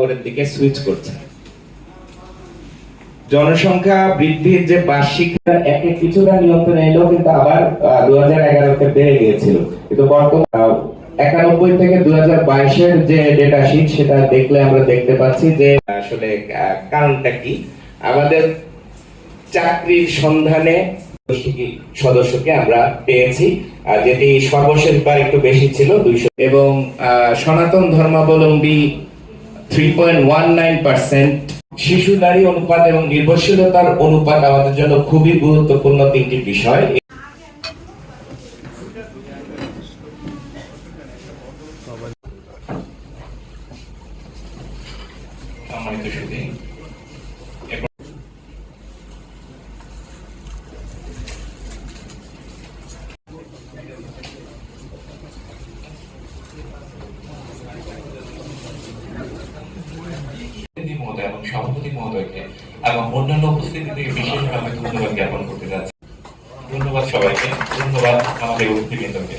উপরের দিকে সুইচ করছে। জনসংখ্যা বৃদ্ধির যে বার্ষিক কিছুটা নিয়ন্ত্রণে এলেও কিন্তু আবার দু হাজার এগারোতে বেড়ে গিয়েছিল। কিন্তু বর্তমান একানব্বই থেকে দুই হাজার বাইশের যে ডেটা সেটা দেখলে আমরা দেখতে পাচ্ছি যে, আসলে কারণটা কি? আমাদের চাকরির সন্ধানে সদস্যকে আমরা পেয়েছি যেটি সর্বশেষবার একটু বেশি ছিল, দুইশো। এবং সনাতন ধর্মাবলম্বী three point one nine percent শিশু, নারী অনুপাত এবং নির্ভরশীলতার অনুপাত আমাদের জন্য খুবই গুরুত্বপূর্ণ তিনটি বিষয়। সম্মানিত সুধী সভাপতি মহোদয়কে এবং অন্যান্য উপস্থিতিতে বিশেষভাবে ধন্যবাদ জ্ঞাপন করতে যাচ্ছি। ধন্যবাদ সবাইকে। ধন্যবাদ আমাদের অতিথিবৃন্দকে